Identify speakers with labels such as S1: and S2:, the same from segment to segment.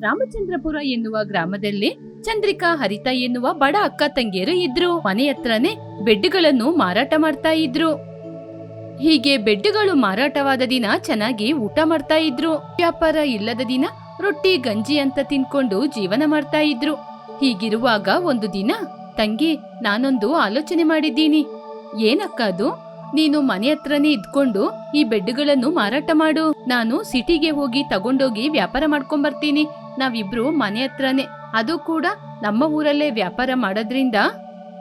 S1: ರಾಮಚಂದ್ರಪುರ ಎನ್ನುವ ಗ್ರಾಮದಲ್ಲಿ ಚಂದ್ರಿಕಾ, ಹರಿತ ಎನ್ನುವ ಬಡ ಅಕ್ಕ ತಂಗಿಯರು ಇದ್ರು. ಮನೆ ಹತ್ರನೇ ಬೆಡ್ಗಳನ್ನು ಮಾರಾಟ ಮಾಡ್ತಾ ಇದ್ರು. ಹೀಗೆ ಬೆಡ್ಗಳು ಮಾರಾಟವಾದ ದಿನ ಚೆನ್ನಾಗಿ ಊಟ ಮಾಡ್ತಾ ಇದ್ರು. ವ್ಯಾಪಾರ ಇಲ್ಲದ ದಿನ ರೊಟ್ಟಿ, ಗಂಜಿ ಅಂತ ತಿನ್ಕೊಂಡು ಜೀವನ ಮಾಡ್ತಾ ಇದ್ರು. ಹೀಗಿರುವಾಗ ಒಂದು ದಿನ, ತಂಗಿ, ನಾನೊಂದು ಆಲೋಚನೆ ಮಾಡಿದ್ದೀನಿ. ಏನಕ್ಕ ಅದು? ನೀನು ಮನೆ ಹತ್ರನೇ ಇದ್ಕೊಂಡು ಈ ಬೆಡ್ಗಳನ್ನು ಮಾರಾಟ ಮಾಡು. ನಾನು ಸಿಟಿಗೆ ಹೋಗಿ ತಗೊಂಡೋಗಿ ವ್ಯಾಪಾರ ಮಾಡ್ಕೊಂಡ್ ಬರ್ತೀನಿ ನಾವಿಬ್ರು ಮನೆ ಹತ್ರನೇ. ಅದು ಕೂಡ ನಮ್ಮ ಊರಲ್ಲೇ ವ್ಯಾಪಾರ ಮಾಡೋದ್ರಿಂದ.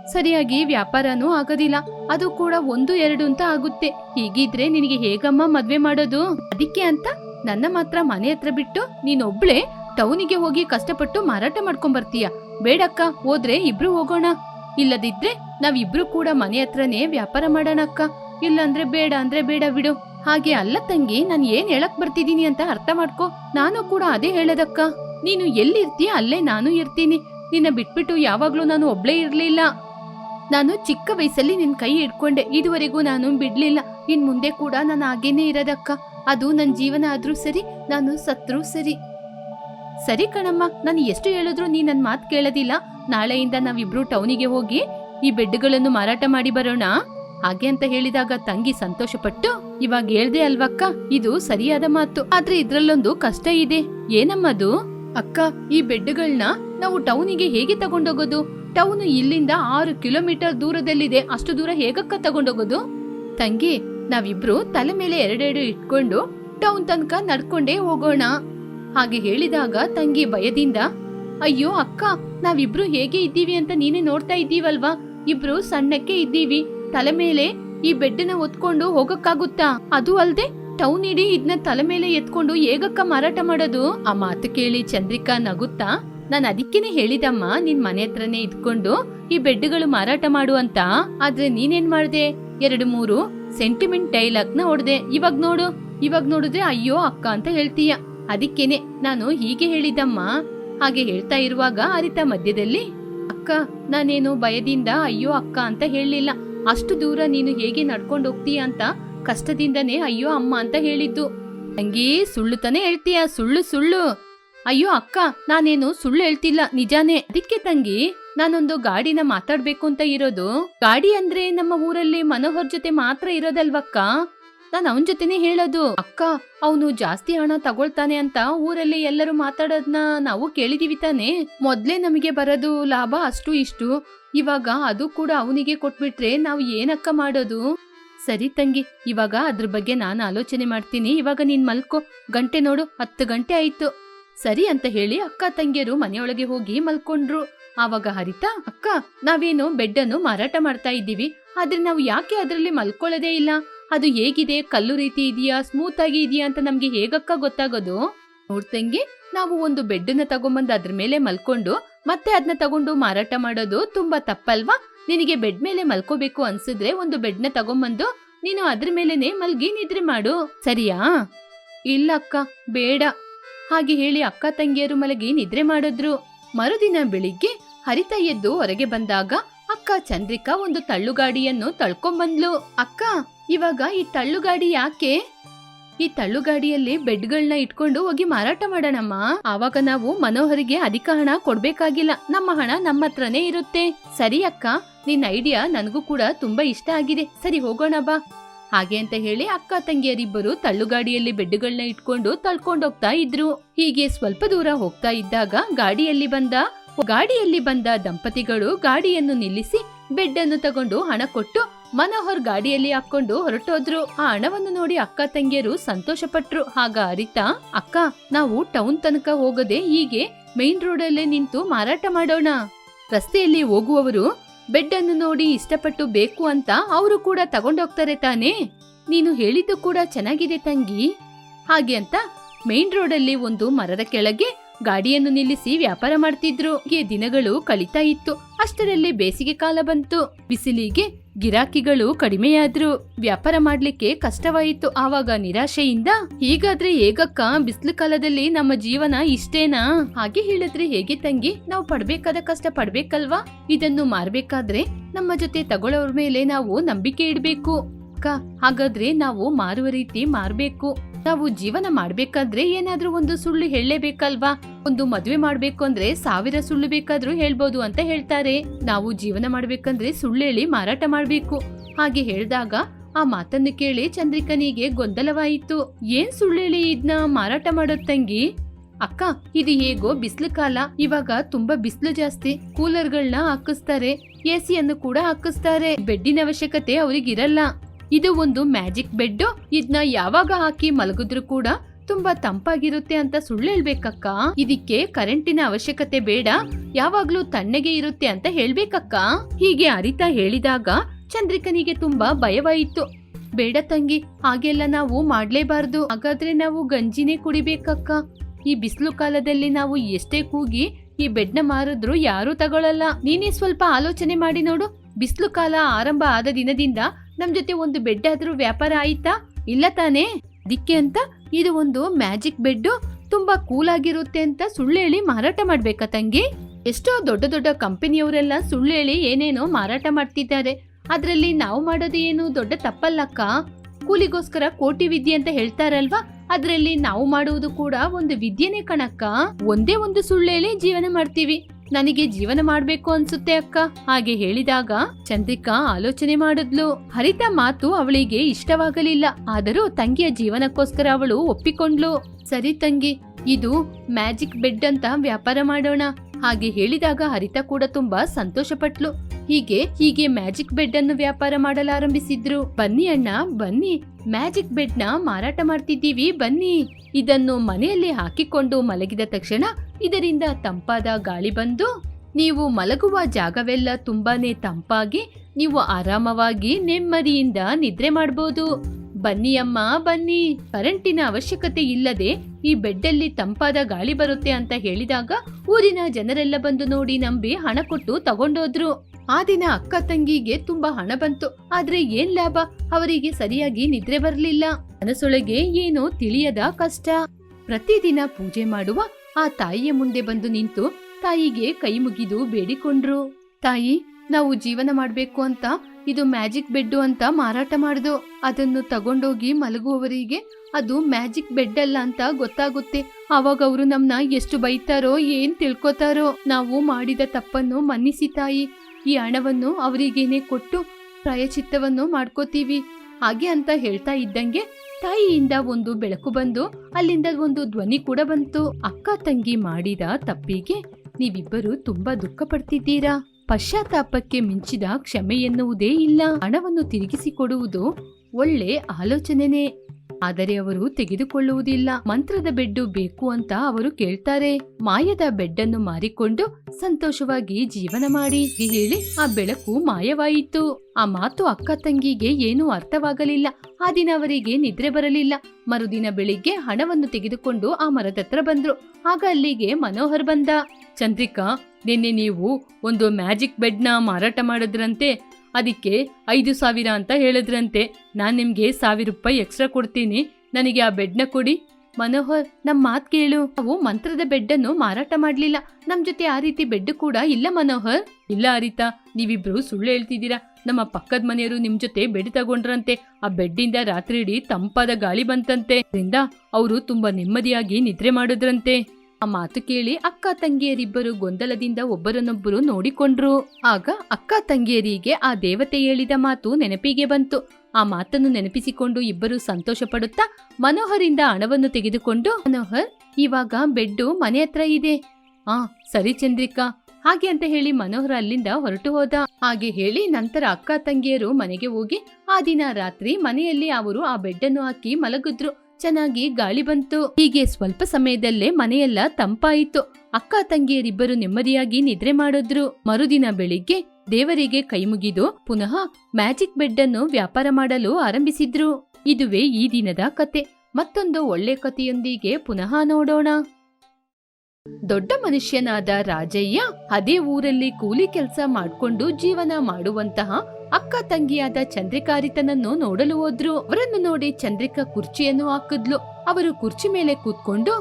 S1: ಸರಿಯಾಗಿ ವ್ಯಾಪಾರನೂ ಆಗೋದಿಲ್ಲ. ಅದು ಕೂಡ ಒಂದು, ಎರಡು ಅಂತ ಆಗುತ್ತೆ. ಹೀಗಿದ್ರೆ ನಿನಗೆ ಹೇಗಮ್ಮ ಮದ್ವೆ ಮಾಡೋದು? ಅದಕ್ಕೆ ಅಂತ ನನ್ನ ಮಾತ್ರ ಮನೆ ಹತ್ರ ಬಿಟ್ಟು ನೀನೊಬ್ಳೆ ಟೌನಿಗೆ ಹೋಗಿ ಕಷ್ಟಪಟ್ಟು ಮಾರಾಟ ಮಾಡ್ಕೊಂಡ್ ಬರ್ತೀಯ ಬೇಡಕ್ಕ, ಹೋದ್ರೆ ಇಬ್ರು ಹೋಗೋಣ. ಇಲ್ಲದಿದ್ರೆ ನಾವಿಬ್ರು ಕೂಡ ಮನೆ ಹತ್ರನೇ ವ್ಯಾಪಾರ ಮಾಡೋಣ ಅಕ್ಕ ಇಲ್ಲಂದ್ರೆ ಬೇಡ ಅಂದ್ರೆ ಬೇಡ ಬಿಡು. ಹಾಗೆ ಅಲ್ಲ ತಂಗಿ, ನಾನು ಏನ್ ಹೇಳಕ್ ಬರ್ತಿದ್ದೀನಿ ಅಂತ ಅರ್ಥ ಮಾಡ್ಕೋ. ನಾನು ಕೂಡ ಅದೇ ಹೇಳದಕ್ಕ. ನೀನು ಎಲ್ಲಿರ್ತೀಯ ಅಲ್ಲೇ ನಾನು ಇರ್ತೀನಿ. ನಿನ್ನ ಬಿಟ್ಬಿಟ್ಟು ಯಾವಾಗ್ಲೂ ನಾನು ಒಬ್ಳೇ ಇರ್ಲಿಲ್ಲ. ನಾನು ಚಿಕ್ಕ ವಯಸ್ಸಲ್ಲಿ ನಿನ್ ಕೈ ಹಿಡ್ಕೊಂಡೆ. ಇದುವರೆಗೂ ನಾನು ಬಿಡ್ಲಿಲ್ಲ. ಇನ್ ಮುಂದೆ ಕೂಡ ನಾನು ಹಾಗೇನೆ ಇರೋದಕ್ಕ. ಅದು ನನ್ನ ಜೀವನ ಆದ್ರೂ ಸರಿ, ನಾನು ಸತ್ರೂ ಸರಿ. ಸರಿ ಕಣಮ್ಮ, ನಾನು ಎಷ್ಟು ಹೇಳಿದ್ರು ನೀ ನನ್ನ ಮಾತು ಕೇಳೋದಿಲ್ಲ. ನಾಳೆಯಿಂದ ನಾವಿಬ್ರು ಟೌನಿಗೆ ಹೋಗಿ ಈ ಬೆಡ್ಗಳನ್ನು ಮಾರಾಟ ಮಾಡಿ ಬರೋಣ. ಹಾಗೆ ಅಂತ ಹೇಳಿದಾಗ ತಂಗಿ ಸಂತೋಷಪಟ್ಟು, ಇವಾಗ ಹೇಳ್ದೆ ಅಲ್ವಕ್ಕ, ಇದು ಸರಿಯಾದ ಮಾತು. ಆದ್ರೆ ಇದ್ರಲ್ಲೊಂದು ಕಷ್ಟ ಇದೆ. ಏನಮ್ಮದು? ಅಕ್ಕ, ಈ ಬೆಡ್ಗಳನ್ನ ನಾವು ಟೌನಿಗೆ ಹೇಗೆ ತಗೊಂಡೋಗೋದು? ಟೌನ್ ಇಲ್ಲಿಂದ ಆರು ಕಿಲೋಮೀಟರ್ ದೂರದಲ್ಲಿದೆ. ಅಷ್ಟು ದೂರ ಹೇಗಕ್ಕ ತಗೊಂಡೋಗೋದು? ತಂಗಿ, ನಾವಿಬ್ರು ತಲೆ ಮೇಲೆ ಎರಡೆರಡು ಇಟ್ಕೊಂಡು ಟೌನ್ ತನಕ ನಡ್ಕೊಂಡೇ ಹೋಗೋಣ. ಹಾಗೆ ಹೇಳಿದಾಗ ತಂಗಿ ಭಯದಿಂದ, ಅಯ್ಯೋ ಅಕ್ಕ, ನಾವಿಬ್ರು ಹೇಗೆ ಇದ್ದೀವಿ ಅಂತ ನೀನೇ ನೋಡ್ತಾ ಇದ್ದೀವಲ್ವಾ? ಇಬ್ರು ಸಣ್ಣಕ್ಕೆ ಇದ್ದೀವಿ. ತಲೆ ಮೇಲೆ ಈ ಬೆಡ್ಡನ್ನ ಒತ್ಕೊಂಡು ಹೋಗಕ್ಕಾಗುತ್ತಾ? ಅದು ಅಲ್ದೆ ಟೌನ್ ಇಡಿ ಇದನ್ನ ತಲೆ ಮೇಲೆ ಎತ್ಕೊಂಡು ಹೇಗಕ್ಕ ಮಾರಾಟ ಮಾಡೋದು? ಆ ಮಾತು ಕೇಳಿ ಚಂದ್ರಿಕಾ ನಗುತ್ತಾ, ನಾನು ಅದಕ್ಕೇನೆ ಹೇಳಿದಮ್ಮ, ನಿನ್ ಮನೆ ಹತ್ರನೇ ಇದ್ಕೊಂಡು ಈ ಬೆಡ್ಗಳು ಮಾರಾಟ ಮಾಡು ಅಂತ. ಆದ್ರೆ ನೀನೇನ್ ಮಾಡ್ದೆ? ಎರಡು ಮೂರು ಸೆಂಟಿಮೆಂಟ್ ಡೈಲಾಗ್ನ ಹೊಡ್ದೆ ಇವಾಗ ನೋಡು, ಇವಾಗ ನೋಡಿದ್ರೆ ಅಯ್ಯೋ ಅಕ್ಕ ಅಂತ ಹೇಳ್ತೀಯ. ಅದಕ್ಕೇನೆ ನಾನು ಹೀಗೆ ಹೇಳಿದಮ್ಮ ಹಾಗೆ ಹೇಳ್ತಾ ಇರುವಾಗ ಅರಿತ ಮಧ್ಯದಲ್ಲಿ, ಅಕ್ಕ, ನಾನೇನು ಭಯದಿಂದ ಅಯ್ಯೋ ಅಕ್ಕ ಅಂತ ಹೇಳಲಿಲ್ಲ. ಅಷ್ಟು ದೂರ ನೀನು ಹೇಗೆ ನಡ್ಕೊಂಡು ಹೋಗ್ತೀಯ ಅಂತ ಕಷ್ಟದಿಂದನೇ ಅಯ್ಯೋ ಅಮ್ಮ ಅಂತ ಹೇಳಿದ್ದು. ತಂಗಿ ಸುಳ್ಳು ತಾನೇ ಹೇಳ್ತೀಯ, ಸುಳ್ಳು ಸುಳ್ಳು. ಅಯ್ಯೋ ಅಕ್ಕ, ನಾನೇನು ಸುಳ್ಳು ಹೇಳ್ತಿಲ್ಲ, ನಿಜಾನೇ. ಅದಕ್ಕೆ ತಂಗಿ, ನಾನೊಂದು ಗಾಡಿನ ಮಾತಾಡ್ಬೇಕು ಅಂತ ಇರೋದು. ಗಾಡಿ ಅಂದ್ರೆ ನಮ್ಮ ಊರಲ್ಲಿ ಮನೋಹರ್ ಜೊತೆ ಮಾತ್ರ ಇರೋದಲ್ವಕ್ಕ? ನಾನ್ ಅವನ್ ಜೊತೆನೆ ಹೇಳೋದು. ಅಕ್ಕ, ಅವನು ಜಾಸ್ತಿ ಹಣ ತಗೊಳ್ತಾನೆ ಅಂತ ಊರಲ್ಲಿ ಎಲ್ಲರೂ ಮಾತಾಡೋದ್ನ ನಾವು ಕೇಳಿದೀವಿ ತಾನೆ. ಮೊದ್ಲೇ ನಮಗೆ ಬರೋದು ಲಾಭ ಅಷ್ಟು ಇಷ್ಟು. ಇವಾಗ ಅದು ಕೂಡ ಅವನಿಗೆ ಕೊಟ್ಬಿಟ್ರೆ ನಾವು ಏನಕ್ಕ ಮಾಡೋದು? ಸರಿ ತಂಗಿ, ಇವಾಗ ಅದ್ರ ಬಗ್ಗೆ ನಾನು ಆಲೋಚನೆ ಮಾಡ್ತೀನಿ. ಇವಾಗ ನೀನ್ ಮಲ್ಕೋ. ಗಂಟೆ ನೋಡು, ಹತ್ತು ಗಂಟೆ ಆಯ್ತು. ಸರಿ ಅಂತ ಹೇಳಿ ಅಕ್ಕ ತಂಗಿಯರು ಮನೆಯೊಳಗೆ ಹೋಗಿ ಮಲ್ಕೊಂಡ್ರು. ಆವಾಗ ಹರಿತಾ, ಅಕ್ಕ, ನಾವೇನು ಬೆಡ್ ಅನ್ನು ಮಾರಾಟ ಮಾಡ್ತಾ ಇದ್ದೀವಿ. ಆದ್ರೆ ನಾವು ಯಾಕೆ ಅದರಲ್ಲಿ ಮಲ್ಕೊಳ್ಳೋದೇ ಇಲ್ಲ? ಅದು ಹೇಗಿದೆ? ಕಲ್ಲು ರೀತಿ ಇದೆಯಾ? ಸ್ಮೂತ್ ಆಗಿ ಇದೆಯಾ ಅಂತ ನಮ್ಗೆ ಹೇಗಕ್ಕ ಗೊತ್ತಾಗೋದು? ನೋಡ್ತಂಗೆ ನಾವು ಒಂದು ಬೆಡ್ನ ತಗೊಂಬಂದು ಅದ್ರ ಮೇಲೆ ಮಲ್ಕೊಂಡು, ಮತ್ತೆ ಅದನ್ನ ತಗೊಂಡು ಮಾರಾಟ ಮಾಡೋದು ತುಂಬಾ ತಪ್ಪಲ್ವಾ? ನಿನಗೆ ಬೆಡ್ ಮೇಲೆ ಮಲ್ಕೋಬೇಕು ಅನ್ಸಿದ್ರೆ ಒಂದು ಬೆಡ್ನ ತಗೊಂಬಂದು, ನೀನು ಅದ್ರ ಮೇಲೆನೆ ಮಲ್ಗಿ ನಿದ್ರೆ ಮಾಡು. ಸರಿಯಾ? ಇಲ್ಲ ಅಕ್ಕ ಬೇಡ. ಹಾಗೆ ಹೇಳಿ ಅಕ್ಕ ತಂಗಿಯರು ಮಲಗಿ ನಿದ್ರೆ ಮಾಡಿದ್ರು. ಮರುದಿನ ಬೆಳಿಗ್ಗೆ ಹರಿತ ಎದ್ದು ಹೊರಗೆ ಬಂದಾಗ, ಅಕ್ಕ ಚಂದ್ರಿಕಾ ಒಂದು ತಳ್ಳುಗಾಡಿಯನ್ನು ತಳ್ಕೊಂಬಂದ್ಲು. ಅಕ್ಕ! ಇವಾಗ ಈ ತಳ್ಳುಗಾಡಿ ಯಾಕೆ? ಈ ತಳ್ಳುಗಾಡಿಯಲ್ಲಿ ಬೆಡ್ಗಳನ್ನ ಇಟ್ಕೊಂಡು ಹೋಗಿ ಮಾರಾಟ ಮಾಡೋಣಮ್ಮ. ಆವಾಗ ನಾವು ಮನೋಹರಿಗೆ ಅಧಿಕ ಹಣ ಕೊಡ್ಬೇಕಾಗಿಲ್ಲ. ನಮ್ಮ ಹಣ ನಮ್ಮ ಹತ್ರನೇ ಇರುತ್ತೆ. ಸರಿ ಅಕ್ಕ ನಿನ್ ಐಡಿಯಾ ನನಗೂ ಕೂಡ ತುಂಬಾ ಇಷ್ಟ ಆಗಿದೆ. ಸರಿ ಹೋಗೋಣ ಬಾ. ಹಾಗೆ ಅಂತ ಹೇಳಿ ಅಕ್ಕ ತಂಗಿಯರಿಬ್ಬರು ತಳ್ಳುಗಾಡಿಯಲ್ಲಿ ಬೆಡ್ಗಳನ್ನ ಇಟ್ಕೊಂಡು ತಳ್ಕೊಂಡೋಗ್ತಾ ಇದ್ರು. ಹೀಗೆ ಸ್ವಲ್ಪ ದೂರ ಹೋಗ್ತಾ ಇದ್ದಾಗ ಗಾಡಿಯಲ್ಲಿ ಬಂದ ಗಾಡಿಯಲ್ಲಿ ಬಂದ ದಂಪತಿಗಳು ಗಾಡಿಯನ್ನು ನಿಲ್ಲಿಸಿ ಬೆಡ್ ಅನ್ನು ತಗೊಂಡು ಹಣ ಕೊಟ್ಟು ಮನೋಹರ್ ಗಾಡಿಯಲ್ಲಿ ಹಾಕೊಂಡು ಹೊರಟೋದ್ರು. ಆ ಹಣವನ್ನು ನೋಡಿ ಅಕ್ಕ ತಂಗಿಯರು ಸಂತೋಷ ಪಟ್ರು ಆಗ ಅರಿತಾ, ಅಕ್ಕ, ನಾವು ಟೌನ್ ತನಕ ಹೋಗದೆ ಹೀಗೆ. ಮೇನ್ ರೋಡಲ್ಲೇ ನಿಂತು ಮಾರಾಟ ಮಾಡೋಣ. ರಸ್ತೆಯಲ್ಲಿ ಹೋಗುವವರು ಬೆಡ್ ಅನ್ನು ನೋಡಿ ಇಷ್ಟಪಟ್ಟು ಬೇಕು ಅಂತ ಅವರು ಕೂಡ ತಗೊಂಡೋಗ್ತಾರೆ ತಾನೇ. ನೀನು ಹೇಳಿದ್ದು ಕೂಡ ಚೆನ್ನಾಗಿದೆ ತಂಗಿ. ಹಾಗೆ ಅಂತ ಮೇನ್ ರೋಡಲ್ಲಿ ಒಂದು ಮರದ ಕೆಳಗೆ ಗಾಡಿಯನ್ನು ನಿಲ್ಲಿಸಿ ವ್ಯಾಪಾರ ಮಾಡ್ತಿದ್ರು. ಈ ದಿನಗಳು ಕಳೀತಾ ಇತ್ತು. ಅಷ್ಟರಲ್ಲಿ ಬೇಸಿಗೆ ಕಾಲ ಬಂತು. ಬಿಸಿಲಿಗೆ ಗಿರಾಕಿಗಳು ಕಡಿಮೆಯಾದ್ರು ವ್ಯಾಪಾರ ಮಾಡ್ಲಿಕ್ಕೆ ಕಷ್ಟವಾಯಿತು ಆವಾಗ ನಿರಾಶೆಯಿಂದ. ಹೀಗಾದ್ರೆ ಹೇಗಕ್ಕ ಬಿಸಿಲು ಕಾಲದಲ್ಲಿ ನಮ್ಮ ಜೀವನ ಇಷ್ಟೇನಾ? ಹಾಗೆ ಹೇಳಿದ್ರೆ ಹೇಗೆ ತಂಗಿ? ನಾವು ಪಡ್ಬೇಕಾದ ಕಷ್ಟ ಪಡ್ಬೇಕಲ್ವಾ? ಇದನ್ನು ಮಾರ್ಬೇಕಾದ್ರೆ ನಮ್ಮ ಜೊತೆ ತಗೊಳ್ಳೋರ್ ಮೇಲೆ ನಾವು ನಂಬಿಕೆ ಇಡ್ಬೇಕು. ಅಕ್ಕ, ಹಾಗಾದ್ರೆ ನಾವು ಮಾರುವ ರೀತಿ ಮಾರ್ಬೇಕು. ನಾವು ಜೀವನ ಮಾಡ್ಬೇಕಾದ್ರೆ ಏನಾದ್ರೂ ಒಂದು ಸುಳ್ಳು ಹೇಳಲೇಬೇಕಲ್ವಾ? ಒಂದು ಮದುವೆ ಮಾಡ್ಬೇಕು ಅಂದ್ರೆ ಸಾವಿರ ಸುಳ್ಳು ಬೇಕಾದ್ರೂ ಹೇಳ್ಬೋದು ಅಂತ ಹೇಳ್ತಾರೆ. ನಾವು ಜೀವನ ಮಾಡ್ಬೇಕಂದ್ರೆ ಸುಳ್ಳು ಹೇಳಿ ಮಾರಾಟ ಮಾಡ್ಬೇಕು. ಹಾಗೆ ಹೇಳ್ದಾಗ ಆ ಮಾತನ್ನು ಕೇಳಿ ಚಂದ್ರಿಕನಿಗೆ ಗೊಂದಲವಾಯಿತು. ಏನ್ ಸುಳ್ಳು ಹೇಳಿ ಇದ್ನ ಮಾರಾಟ ಮಾಡೋ ತಂಗಿ? ಅಕ್ಕ, ಇದು ಹೇಗೋ ಬಿಸಿಲು ಕಾಲ. ಇವಾಗ ತುಂಬಾ ಬಿಸಿಲು ಜಾಸ್ತಿ. ಕೂಲರ್ಗಳನ್ನ ಹಾಕಿಸ್ತಾರೆ. ಎಸಿಯನ್ನು ಕೂಡ ಹಾಕಿಸ್ತಾರೆ. ಬೆಡ್ಡಿನ ಅವಶ್ಯಕತೆ ಅವ್ರಿಗಿರಲ್ಲ. ಇದು ಒಂದು ಮ್ಯಾಜಿಕ್ ಬೆಡ್ ಇದನ್ನ ಯಾವಾಗ ಹಾಕಿ ಮಲಗಿದ್ರು ಕೂಡ ತುಂಬಾ ತಂಪಾಗಿರುತ್ತೆ ಅಂತ ಸುಳ್ಳು ಹೇಳ್ಬೇಕಕ್ಕ. ಇದಕ್ಕೆ ಕರೆಂಟಿನ ಅವಶ್ಯಕತೆ ಬೇಡ. ಯಾವಾಗ್ಲೂ ತಣ್ಣಗೆ ಇರುತ್ತೆ ಅಂತ ಹೇಳ್ಬೇಕಕ್ಕ. ಹೀಗೆ ಅರಿತಾ ಹೇಳಿದಾಗ ಚಂದ್ರಿಕನಿಗೆ ತುಂಬಾ ಭಯವಾಯಿತು. ಬೇಡ ತಂಗಿ, ಹಾಗೆಲ್ಲ ನಾವು ಮಾಡ್ಲೇಬಾರ್ದು. ಹಾಗಾದ್ರೆ ನಾವು ಗಂಜಿನೇ ಕುಡಿಬೇಕಕ್ಕ. ಈ ಬಿಸಿಲು ಕಾಲದಲ್ಲಿ ನಾವು ಎಷ್ಟೇ ಕೂಗಿ ಈ ಬೆಡ್ನ ಮಾರಿದ್ರು ಯಾರೂ ತಗೊಳಲ್ಲ. ನೀನೇ ಸ್ವಲ್ಪ ಆಲೋಚನೆ ಮಾಡಿ ನೋಡು. ಬಿಸಿಲು ಕಾಲ ಆರಂಭ ಆದ ದಿನದಿಂದ ನಮ್ ಜೊತೆ ಒಂದು ಬೆಡ್ ಆದ್ರೂ ವ್ಯಾಪಾರ ಆಯ್ತಾ? ಇಲ್ಲ ತಾನೇ? ದಿಕ್ಕೆ ಅಂತ ಇದು ಒಂದು ಮ್ಯಾಜಿಕ್ ಬೆಡ್ ತುಂಬಾ ಕೂಲ್ ಆಗಿರುತ್ತೆ ಅಂತ ಸುಳ್ಳು ಹೇಳಿ ಮಾರಾಟ ಮಾಡ್ಬೇಕಾ ತಂಗಿ? ಎಷ್ಟೋ ದೊಡ್ಡ ದೊಡ್ಡ ಕಂಪನಿಯವರೆಲ್ಲ ಸುಳ್ಳು ಹೇಳಿ ಏನೇನೋ ಮಾರಾಟ ಮಾಡ್ತಿದ್ದಾರೆ. ಅದರಲ್ಲಿ ನಾವು ಮಾಡೋದು ಏನು ದೊಡ್ಡ ತಪ್ಪಲ್ಲಕ್ಕ ಕೂಲಿಗೋಸ್ಕರ ಕೋಟಿ ವಿದ್ಯೆ ಅಂತ ಹೇಳ್ತಾರಲ್ವಾ? ಅದರಲ್ಲಿ ನಾವು ಮಾಡುವುದು ಕೂಡ ಒಂದು ವಿದ್ಯೆನೇ ಕಣಕ್ಕ. ಒಂದೇ ಒಂದು ಸುಳ್ಳು ಹೇಳಿ ಜೀವನ ಮಾಡ್ತೀವಿ. ನನಗೆ ಜೀವನ ಮಾಡ್ಬೇಕು ಅನ್ಸುತ್ತೆ ಅಕ್ಕ. ಹಾಗೆ ಹೇಳಿದಾಗ ಚಂದ್ರಿಕಾ ಆಲೋಚನೆ ಮಾಡಿದ್ಲು. ಹರಿತ ಮಾತು ಅವಳಿಗೆ ಇಷ್ಟವಾಗಲಿಲ್ಲ. ಆದರೂ ತಂಗಿಯ ಜೀವನಕ್ಕೋಸ್ಕರ ಅವಳು ಒಪ್ಪಿಕೊಂಡ್ಲು. ಸರಿ ತಂಗಿ, ಇದು ಮ್ಯಾಜಿಕ್ ಬೆಡ್ ಅಂತ ವ್ಯಾಪಾರ ಮಾಡೋಣ. ಹಾಗೆ ಹೇಳಿದಾಗ ಹರಿತ ಕೂಡ ತುಂಬಾ ಸಂತೋಷಪಟ್ಲು. ಹೀಗೆ ಹೀಗೆ ಮ್ಯಾಜಿಕ್ ಬೆಡ್ ಅನ್ನು ವ್ಯಾಪಾರ ಮಾಡಲಾರಂಭಿಸಿದ್ರು. ಬನ್ನಿ ಅಣ್ಣ, ಬನ್ನಿ. ಮ್ಯಾಜಿಕ್ ಬೆಡ್ನ ಮಾರಾಟ ಮಾಡ್ತಿದ್ದೀವಿ, ಬನ್ನಿ. ಇದನ್ನು ಮನೆಯಲ್ಲಿ ಹಾಕಿಕೊಂಡು ಮಲಗಿದ ತಕ್ಷಣ ಇದರಿಂದ ತಂಪಾದ ಗಾಳಿ ಬಂದು ನೀವು ಮಲಗುವ ಜಾಗವೆಲ್ಲ ತುಂಬಾನೇ ತಂಪಾಗಿ ನೀವು ಆರಾಮವಾಗಿ ನೆಮ್ಮದಿಯಿಂದ ನಿದ್ರೆ ಮಾಡಬಹುದು ಬನ್ನಿ ಅಮ್ಮ, ಬನ್ನಿ. ಕರೆಂಟಿನ ಅವಶ್ಯಕತೆ ಇಲ್ಲದೆ ಈ ಬೆಡ್ಡಲ್ಲಿ ತಂಪಾದ ಗಾಳಿ ಬರುತ್ತೆ ಅಂತ ಹೇಳಿದಾಗ ಊರಿನ ಜನರೆಲ್ಲ ಬಂದು ನೋಡಿ ನಂಬಿ ಹಣ ಕೊಟ್ಟು ತಗೊಂಡೋದ್ರು. ಆ ದಿನ ಅಕ್ಕ ತಂಗಿಗೆ ತುಂಬಾ ಹಣ ಬಂತು. ಆದ್ರೆ ಏನ್ ಲಾಭ? ಅವರಿಗೆ ಸರಿಯಾಗಿ ನಿದ್ರೆ ಬರಲಿಲ್ಲ. ಮನಸೊಳಗೆ ಏನೋ ತಿಳಿಯದ ಕಷ್ಟ. ಪ್ರತಿದಿನ ಪೂಜೆ ಮಾಡುವ ಆ ತಾಯಿಯ ಮುಂದೆ ಬಂದು ನಿಂತು ತಾಯಿಗೆ ಕೈ ಮುಗಿದು ಬೇಡಿಕೊಂಡ್ರು. ತಾಯಿ, ನಾವು ಜೀವನ ಮಾಡಬೇಕು ಅಂತ, ಇದು ಮ್ಯಾಜಿಕ್ ಬೆಡ್ ಅಂತ ಮಾರಾಟ ಮಾಡ್ದು. ಅದನ್ನು ತಗೊಂಡೋಗಿ ಮಲಗುವವರಿಗೆ ಅದು ಮ್ಯಾಜಿಕ್ ಬೆಡ್ ಅಲ್ಲ ಅಂತ ಗೊತ್ತಾಗುತ್ತೆ. ಅವಾಗ ಅವರು ನಮ್ನ ಎಷ್ಟು ಬೈತಾರೋ, ಏನ್ ತಿಳ್ಕೊತಾರೋ, ನಾವು ಮಾಡಿದ ತಪ್ಪನ್ನು ಮನ್ನಿಸಿ ತಾಯಿ. ಈ ಹಣವನ್ನು ಅವರಿಗೇನೆ ಕೊಟ್ಟು ಪ್ರಾಯಚಿತ್ತವನ್ನು ಮಾಡ್ಕೋತೀವಿ. ಹಾಗೆ ಅಂತ ಹೇಳ್ತಾ ಇದ್ದಂಗೆ ತಾಯಿಯಿಂದ ಒಂದು ಬೆಳಕು ಬಂದು ಅಲ್ಲಿಂದ ಒಂದು ಧ್ವನಿ ಕೂಡ ಬಂತು. ಅಕ್ಕ ತಂಗಿ ಮಾಡಿದ ತಪ್ಪಿಗೆ ನೀವಿಬ್ಬರು ತುಂಬಾ ದುಃಖ ಪಡ್ತಿದ್ದೀರಾ? ಪಶ್ಚಾತ್ತಾಪಕ್ಕೆ ಮಿಂಚಿದ ಕ್ಷಮೆ ಎನ್ನುವುದೇ ಇಲ್ಲ. ಹಣವನ್ನು ತಿರುಗಿಸಿಕೊಡುವುದು ಒಳ್ಳೆ ಆಲೋಚನೆನೇ. ಆದರೆ ಅವರು ತೆಗೆದುಕೊಳ್ಳುವುದಿಲ್ಲ. ಮಂತ್ರದ ಬೆಡ್ಡು ಬೇಕು ಅಂತ ಅವರು ಕೇಳ್ತಾರೆ. ಮಾಯದ ಬೆಡ್ಡನ್ನು ಮಾರಿಕೊಂಡು ಸಂತೋಷವಾಗಿ ಜೀವನ ಮಾಡಿ ಹೇಳಿ ಆ ಬೆಳಕು ಮಾಯವಾಯಿತು. ಆ ಮಾತು ಅಕ್ಕ ತಂಗಿಗೆ ಏನೂ ಅರ್ಥವಾಗಲಿಲ್ಲ. ಆ ದಿನ ಅವರಿಗೆ ನಿದ್ರೆ ಬರಲಿಲ್ಲ. ಮರುದಿನ ಬೆಳಿಗ್ಗೆ ಹಣವನ್ನು ತೆಗೆದುಕೊಂಡು ಆ ಮರದತ್ರ ಬಂದ್ರು. ಆಗ ಅಲ್ಲಿಗೆ ಮನೋಹರ್ ಬಂದ. ಚಂದ್ರಿಕಾ, ನಿನ್ನೆ ನೀವು ಒಂದು ಮ್ಯಾಜಿಕ್ ಬೆಡ್ನ ಮಾರಾಟ ಮಾಡಿದ್ರಂತೆ. ಅದಕ್ಕೆ ಐದು ಸಾವಿರ ಅಂತ ಹೇಳಿದ್ರಂತೆ. ನಾನು ನಿಮಗೆ ಸಾವಿರ ರೂಪಾಯಿ ಎಕ್ಸ್ಟ್ರಾ ಕೊಡ್ತೀನಿ. ನನಗೆ ಆ ಬೆಡ್ನ ಕೊಡಿ. ಮನೋಹರ್ ನಮ್ಮ ಮಾತ್ ಕೇಳು. ನಾವು ಮಂತ್ರದ ಬೆಡ್ ಅನ್ನು ಮಾರಾಟ ಮಾಡ್ಲಿಲ್ಲ. ನಮ್ ಜೊತೆ ಆ ರೀತಿ ಬೆಡ್ ಕೂಡ ಇಲ್ಲ ಮನೋಹರ್. ಇಲ್ಲ ಅರಿತಾ, ನೀವಿಬ್ರು ಸುಳ್ಳು ಹೇಳ್ತಿದ್ದೀರಾ? ನಮ್ಮ ಪಕ್ಕದ ಮನೆಯವರು ನಿಮ್ ಜೊತೆ ಬೆಡ್ ತಗೊಂಡ್ರಂತೆ. ಆ ಬೆಡ್ಡಿಂದ ರಾತ್ರಿ ಇಡೀ ತಂಪಾದ ಗಾಳಿ ಬಂತಂತೆ. ಅದರಿಂದ ಅವರು ತುಂಬಾ ನೆಮ್ಮದಿಯಾಗಿ ನಿದ್ರೆ ಮಾಡಿದ್ರಂತೆ. ಆ ಮಾತು ಕೇಳಿ ಅಕ್ಕ ತಂಗಿಯರಿಬ್ಬರು ಗೊಂದಲದಿಂದ ಒಬ್ಬರನ್ನೊಬ್ಬರು ನೋಡಿಕೊಂಡ್ರು. ಆಗ ಅಕ್ಕ ತಂಗಿಯರಿಗೆ ಆ ದೇವತೆ ಹೇಳಿದ ಮಾತು ನೆನಪಿಗೆ ಬಂತು. ಆ ಮಾತನ್ನು ನೆನಪಿಸಿಕೊಂಡು ಇಬ್ಬರು ಸಂತೋಷ ಪಡುತ್ತಾ ಮನೋಹರಿಂದ ಹಣವನ್ನು ತೆಗೆದುಕೊಂಡು, ಮನೋಹರ್, ಇವಾಗ ಬೆಡ್ಡು ಮನೆ ಹತ್ರ ಇದೆ. ಆ, ಸರಿ ಚಂದ್ರಿಕಾ. ಹಾಗೆ ಅಂತ ಹೇಳಿ ಮನೋಹರ ಅಲ್ಲಿಂದ ಹೊರಟು ಹೋದ. ಹಾಗೆ ಹೇಳಿ ನಂತರ ಅಕ್ಕ ತಂಗಿಯರು ಮನೆಗೆ ಹೋಗಿ ಆ ದಿನ ರಾತ್ರಿ ಮನೆಯಲ್ಲಿ ಅವರು ಆ ಬೆಡ್ಡನ್ನು ಹಾಕಿ ಮಲಗಿದ್ರು. ಚೆನ್ನಾಗಿ ಗಾಳಿ ಬಂತು. ಹೀಗೆ ಸ್ವಲ್ಪ ಸಮಯದಲ್ಲೇ ಮನೆಯೆಲ್ಲ ತಂಪಾಯಿತು. ಅಕ್ಕ ತಂಗಿಯರಿಬ್ಬರು ನೆಮ್ಮದಿಯಾಗಿ ನಿದ್ರೆ ಮಾಡಿದ್ರು. ಮರುದಿನ ಬೆಳಿಗ್ಗೆ ದೇವರಿಗೆ ಕೈ ಮುಗಿದು ಪುನಃ ಮ್ಯಾಜಿಕ್ ಬೆಡ್ ಅನ್ನು ವ್ಯಾಪಾರ ಮಾಡಲು ಆರಂಭಿಸಿದ್ರು. ಇದುವೇ ಈ ದಿನದ ಕತೆ. ಮತ್ತೊಂದು ಒಳ್ಳೆ ಕಥೆಯೊಂದಿಗೆ ಪುನಃ ನೋಡೋಣ. ದೊಡ್ಡ ಮನುಷ್ಯನಾದ ರಾಜಯ್ಯ ಅದೇ ಊರಲ್ಲಿ ಕೂಲಿ ಕೆಲಸ ಮಾಡ್ಕೊಂಡು ಜೀವನ ಮಾಡುವಂತಹ ಅಕ್ಕ ತಂಗಿಯಾದ ಚಂದ್ರಿಕಾರಿತನನ್ನು ನೋಡಲು ಹೋದ್ರು. ಅವರನ್ನು ನೋಡಿ ಚಂದ್ರಿಕಾ ಕುರ್ಚಿಯನ್ನು ಹಾಕಿದ್ಲು. ಅವರು ಕುರ್ಚಿ ಮೇಲೆ ಕೂತ್ಕೊಂಡು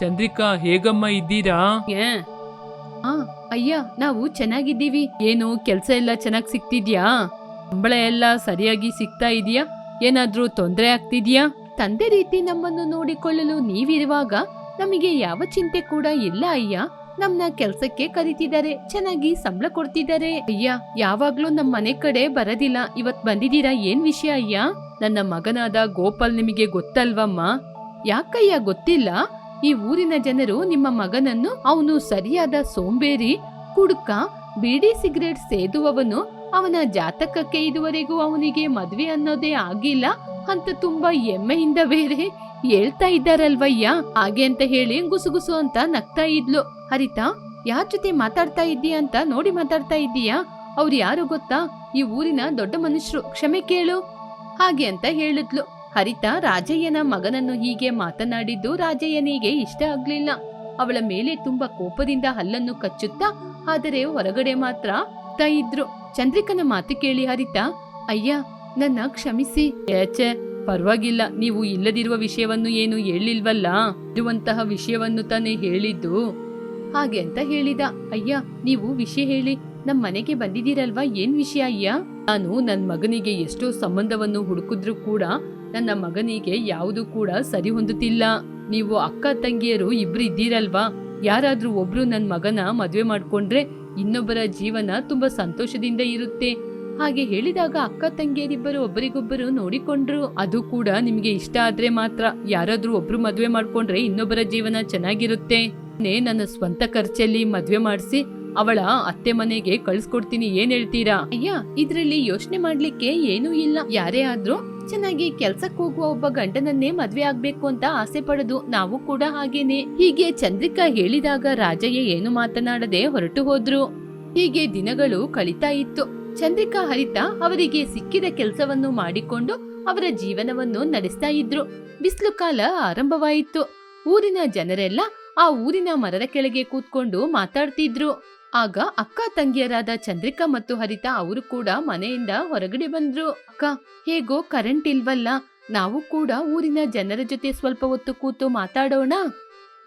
S2: ಚಂದ್ರಿಕಾ ಹೇಗಮ್ಮ ಇದ್ದೀರಾ?
S1: ಆ ಅಯ್ಯ ನಾವು ಚೆನ್ನಾಗಿದ್ದೀವಿ. ಏನು ಕೆಲ್ಸ ಎಲ್ಲ ಚೆನ್ನಾಗ್ ಸಿಗ್ತಿದ್ಯಾ? ಸಂಬಳ ಎಲ್ಲ ಸರಿಯಾಗಿ ಸಿಗ್ತಾ ಇದೆಯಾ? ಏನಾದ್ರೂ ತೊಂದರೆ ಆಗ್ತಿದ್ಯಾ? ತಂದೆ ರೀತಿ ನಮ್ಮನ್ನು ನೋಡಿಕೊಳ್ಳಲು ನೀವಿರುವಾಗ ನಮಗೆ ಯಾವ ಚಿಂತೆ ಕೂಡ ಇಲ್ಲ ಅಯ್ಯ. ನಮ್ನ ಕೆಲ್ಸಕ್ಕೆ ಕರಿತಿದ್ದಾರೆ. ಚೆನ್ನಾಗಿ ಸಂಬಳ ಕೊಡ್ತಿದ್ದಾರೆ. ಅಯ್ಯ, ಯಾವಾಗ್ಲೂ ನಮ್ ಮನೆ ಕಡೆ ಬರದಿಲ್ಲ. ಇವತ್ ಬಂದಿದ್ದೀರಾ? ಏನ್ ವಿಷಯ ಅಯ್ಯ? ನನ್ನ ಮಗನಾದ ಗೋಪಾಲ್ ನಿಮಗೆ ಗೊತ್ತಲ್ವಮ್ಮ? ಯಾಕಯ್ಯ, ಗೊತ್ತಿಲ್ಲ? ಈ ಊರಿನ ಜನರು ನಿಮ್ಮ ಮಗನನ್ನು ಅವನು ಸರಿಯಾದ ಸೋಂಬೇರಿ, ಕುಡುಕ, ಬೀಡಿ ಸಿಗರೇಟ್ ಸೇದುವವನು, ಅವನ ಜಾತಕಕ್ಕೆ ಇದುವರೆಗೂ ಅವನಿಗೆ ಮದ್ವೆ ಅನ್ನೋದೇ ಆಗಿಲ್ಲ. ಅಂತ ತುಂಬಾ ಹೆಮ್ಮೆಯಿಂದ ಬೇರೆ ಹೇಳ್ತಾ ಇದ್ದಾರಲ್ವಯ್ಯ? ಹಾಗೆ ಅಂತ ಹೇಳಿ ಗುಸುಗುಸು ಅಂತ ನಗ್ತಾ ಇದ್ಲು. ಹರಿತಾ ಯಾರ ಜೊತೆ ಮಾತಾಡ್ತಾ ಇದ್ದೀಯ ಅಂತ ನೋಡಿ ಮಾತಾಡ್ತಾ ಇದ್ದೀಯಾ? ಅವ್ರು ಯಾರು ಗೊತ್ತಾ? ಈ ಊರಿನ ದೊಡ್ಡ ಮನುಷ್ಯರು. ಕ್ಷಮೆ ಕೇಳು. ಹಾಗೆ ಅಂತ ಹೇಳಿದ್ಲು. ಹರಿತಾ, ರಾಜಯ್ಯನ ಮಗನನ್ನು ಹೀಗೆ ಮಾತನಾಡಿದ್ದು ರಾಜಯ್ಯನಿಗೆ ಇಷ್ಟ ಆಗ್ಲಿಲ್ಲ. ಅವಳ ಮೇಲೆ ತುಂಬಾ ಕೋಪದಿಂದ ಹಲ್ಲನ್ನು ಕಚ್ಚುತ್ತಾ, ಆದರೆ ಹೊರಗಡೆ ಮಾತ್ರ ತಯಿದ್ರು ಚಂದ್ರಿಕನ ಮಾತು ಕೇಳಿ ಹರಿತಾ, ಅಯ್ಯ, ನನ್ನ ಕ್ಷಮಿಸಿ. ಏಚೆ ಪರವಾಗಿಲ್ಲ, ನೀವು ಇಲ್ಲದಿರುವ ವಿಷಯವನ್ನು ಏನು ಹೇಳಿಲ್ವಲ್ಲ? ಇರುವಂತಹ ವಿಷಯವನ್ನು ತಾನೇ ಹೇಳಿದ್ದು? ಹಾಗೆ ಅಂತ ಹೇಳಿದ. ಅಯ್ಯ, ನೀವು ವಿಷಯ ಹೇಳಿ. ನಮ್ಮ ಮನೆಗೆ ಬಂದಿದ್ದೀರಲ್ವಾ? ಏನ್ ವಿಷಯ ಅಯ್ಯ? ನಾನು ನನ್ನ ಮಗನಿಗೆ ಎಷ್ಟೋ ಸಂಬಂಧವನ್ನು ಹುಡುಕಿದ್ರು ಕೂಡ ನನ್ನ ಮಗನಿಗೆ ಯಾವುದು ಕೂಡ ಸರಿ ಹೊಂದುತ್ತಿಲ್ಲ. ನೀವು ಅಕ್ಕ, ತಂಗಿಯರು ಇಬ್ರು ಇದ್ದೀರಲ್ವಾ? ಯಾರಾದ್ರೂ ಒಬ್ರು ನನ್ನ ಮಗನ ಮದುವೆ ಮಾಡ್ಕೊಂಡ್ರೆ ಇನ್ನೊಬ್ಬರ ಜೀವನ ತುಂಬಾ ಸಂತೋಷದಿಂದ ಇರುತ್ತೆ. ಹಾಗೆ ಹೇಳಿದಾಗ ಅಕ್ಕ ತಂಗಿಯರಿಬ್ಬರು ಒಬ್ಬರಿಗೊಬ್ಬರು ನೋಡಿಕೊಂಡ್ರು. ಅದು ಕೂಡ ನಿಮಗೆ ಇಷ್ಟ ಆದ್ರೆ ಮಾತ್ರ. ಯಾರಾದ್ರೂ ಒಬ್ರು ಮದುವೆ ಮಾಡ್ಕೊಂಡ್ರೆ ಇನ್ನೊಬ್ಬರ ಜೀವನ ಚೆನ್ನಾಗಿರುತ್ತೆ. ನೇ, ನನ್ನ ಸ್ವಂತ ಖರ್ಚಲ್ಲಿ ಮದ್ವೆ ಮಾಡಿಸಿ, ಅವಳ ಅತ್ತೆ ಮನೆಗೆ ಕಳ್ಸ್ಕೊಡ್ತೀನಿ. ಏನ್ ಹೇಳ್ತೀರಾ? ಅಯ್ಯ, ಇದ್ರಲ್ಲಿ ಯೋಚನೆ ಮಾಡ್ಲಿಕ್ಕೆ ಏನೂ ಇಲ್ಲ. ಯಾರೇ ಆದ್ರೂ ಚೆನ್ನಾಗಿ ಕೆಲ್ಸಕ್ಕೆ ಹೋಗುವ ಒಬ್ಬ ಗಂಡನನ್ನೇ ಮದ್ವೆ ಆಗ್ಬೇಕು ಅಂತ ಆಸೆ ಪಡೋದು ನಾವು ಕೂಡ ಹಾಗೇನೆ. ಹೀಗೆ ಚಂದ್ರಿಕಾ ಹೇಳಿದಾಗ ರಾಜಯ್ಯ ಏನು ಮಾತನಾಡದೆ ಹೊರಟು ಹೋದ್ರು. ಹೀಗೆ ದಿನಗಳು ಕಳೀತಾ ಇತ್ತು. ಚಂದ್ರಿಕಾ ಹರಿತ ಅವರಿಗೆ ಸಿಕ್ಕಿದ ಕೆಲಸವನ್ನು ಮಾಡಿಕೊಂಡು ಅವರ ಜೀವನವನ್ನು ನಡೆಸ್ತಾ ಇದ್ರು. ಬಿಸಿಲು ಕಾಲ ಆರಂಭವಾಯಿತು. ಊರಿನ ಜನರೆಲ್ಲ ಆ ಊರಿನ ಮರದ ಕೆಳಗೆ ಕೂತ್ಕೊಂಡು ಮಾತಾಡ್ತಿದ್ರು. ಆಗ ಅಕ್ಕ ತಂಗಿಯರಾದ ಚಂದ್ರಿಕಾ ಮತ್ತು ಹರಿತ ಅವರು ಕೂಡ ಮನೆಯಿಂದ ಹೊರಗಡೆ ಬಂದ್ರು. ಅಕ್ಕ, ಹೇಗೋ ಕರೆಂಟ್ ಇಲ್ವಲ್ಲ, ನಾವು ಕೂಡ ಊರಿನ ಜನರ ಜೊತೆ ಸ್ವಲ್ಪ ಹೊತ್ತು ಕೂತು ಮಾತಾಡೋಣ.